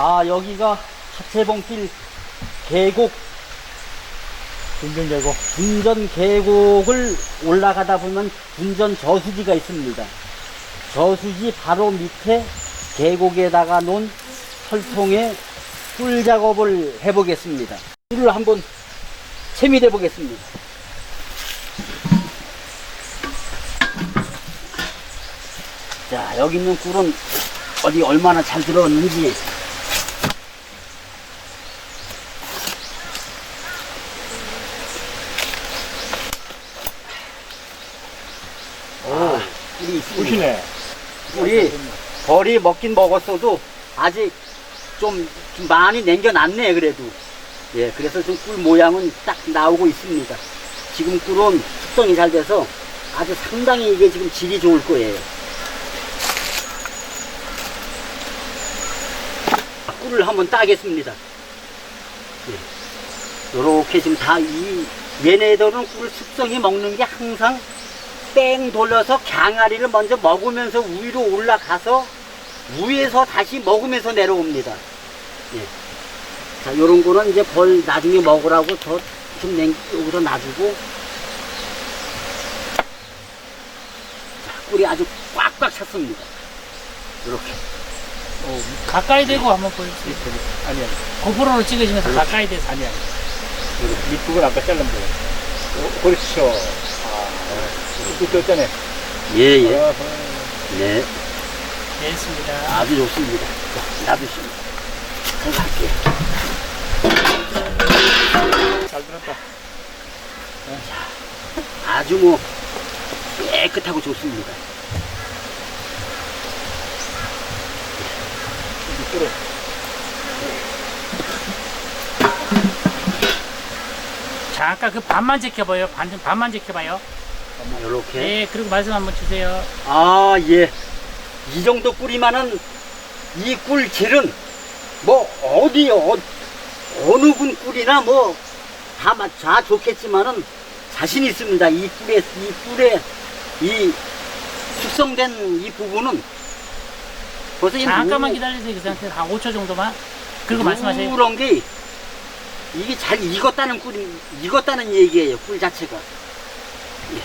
아, 여기가 하채봉길 계곡, 분전 계곡. 분전 계곡을 올라가다 보면 분전 저수지가 있습니다. 저수지 바로 밑에 계곡에다가 놓은 설통에 꿀 작업을 해 보겠습니다. 꿀을 한번 채밀해 보겠습니다. 자, 여기 있는 꿀은 어디 얼마나 잘 들어왔는지 오, 꿀이 있습니다. 보시네. 우리 벌이 먹긴 먹었어도 아직 좀, 좀 많이 남겨놨네 그래도 예 그래서 좀 꿀 모양은 딱 나오고 있습니다 지금 꿀은 숙성이 잘 돼서 아주 상당히 이게 지금 질이 좋을 거예요 꿀을 한번 따겠습니다 예. 요렇게 지금 다 이 얘네들은 꿀 숙성이 먹는 게 항상 뺑 돌려서 갱아리를 먼저 먹으면서 위로 올라가서 위에서 다시 먹으면서 내려옵니다. 예. 자, 요런 거는 이제 벌 나중에 먹으라고 저좀 냉, 여기서 놔주고. 자, 꿀이 아주 꽉꽉 찼습니다. 이렇게. 어, 가까이 대고 한번 보여주세요. 아니, 아니. 고프로로 찍으시면서 가까이 대서. 아니, 아니. 여기 밑부분 아까 잘른 거예요. 어, 그렇죠. 아, 또 떴잖아요. 예, 예. 어허. 네. 됐습니다. 아주 좋습니다. 자, 놔두십니다. 제가 할게요. 잘 들었다. 아주 뭐 깨끗하고 좋습니다. 밑으로. 자, 아까 그 반만 제껴봐요. 반, 반만 제껴봐요. 이렇게. 네, 그리고 말씀 한번 주세요. 아, 예. 이 정도 꿀이면은 이 꿀질은 뭐 어디 어, 어느 분 꿀이나 뭐다 다 좋겠지만은 자신 있습니다. 이 꿀에 이 꿀에 이 숙성된 이 부분은 벌써 이 잠깐만 노- 기다리세요. 그 상태에서 한 5초 정도만. 그리고 말씀하세요. 노란 게 이게 잘 익었다는 꿀이 익었다는 얘기예요. 꿀 자체가. 예.